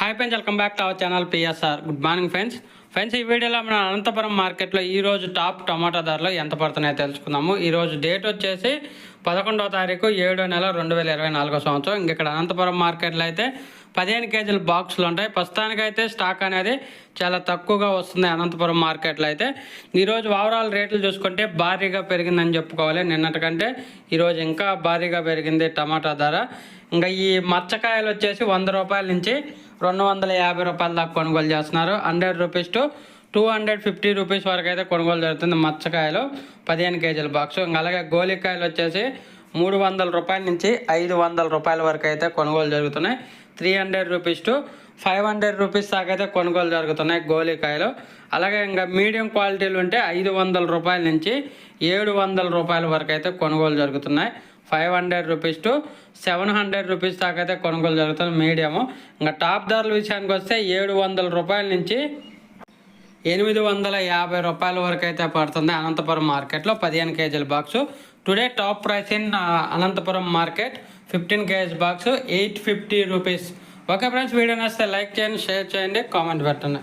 Hi friends welcome back to our channel PSR good morning friends friends ఈ వీడియోలో మన అనంతపురం మార్కెట్లో ఈరోజు టాప్ టమాటా ధరలు ఎంత పడుతున్నాయో తెలుసుకుందాము. ఈరోజు డేట్ వచ్చేసి పదకొండవ తారీఖు ఏడో నెల రెండు వేల ఇరవై నాలుగో సంవత్సరం. ఇంక ఇక్కడ అనంతపురం మార్కెట్లో అయితే పదిహేను కేజీల బాక్సులు ఉంటాయి. ప్రస్తుతానికైతే స్టాక్ అనేది చాలా తక్కువగా వస్తుంది అనంతపురం మార్కెట్లో అయితే. ఈరోజు ఓవరాల్ రేట్లు చూసుకుంటే భారీగా పెరిగిందని చెప్పుకోవాలి. నిన్నటికంటే ఈరోజు ఇంకా భారీగా పెరిగింది టమాటా ధర. ఇంకా ఈ మచ్చకాయలు వచ్చేసి వంద రూపాయల నుంచి రెండు వందల యాభై రూపాయల దాకా కొనుగోలు చేస్తున్నారు. Hundred rupees to two hundred fifty rupees వరకు అయితే కొనుగోలు జరుగుతుంది. మచ్చకాయలు పదిహేను కేజీల బాక్స్. ఇంకా అలాగే గోలికాయలు వచ్చేసి మూడు వందల రూపాయల నుంచి ఐదు వందల రూపాయల వరకు అయితే కొనుగోలు జరుగుతున్నాయి. Three hundred rupees to five hundred rupees దాకా అయితే కొనుగోలు జరుగుతున్నాయి గోలికాయలు. అలాగే ఇంకా మీడియం క్వాలిటీలు ఉంటే ఐదు వందల రూపాయల నుంచి ఏడు వందల రూపాయల వరకు అయితే కొనుగోలు జరుగుతున్నాయి. Five hundred rupees to seven hundred rupees దాకా అయితే కొనుగోలు జరుగుతుంది మీడియము. ఇంకా టాప్ ధరల విషయానికి వస్తే ఏడు వందల రూపాయల నుంచి ఎనిమిది వందల యాభై రూపాయల వరకు అయితే పడుతుంది అనంతపురం మార్కెట్లో పదిహేను కేజీల box. Today top price in Anantapuram market fifteen KG box eight fifty rupees. Okay friends video నచ్చితే లైక్ చేయండి షేర్ చేయండి కామెంట్ పెట్టండి.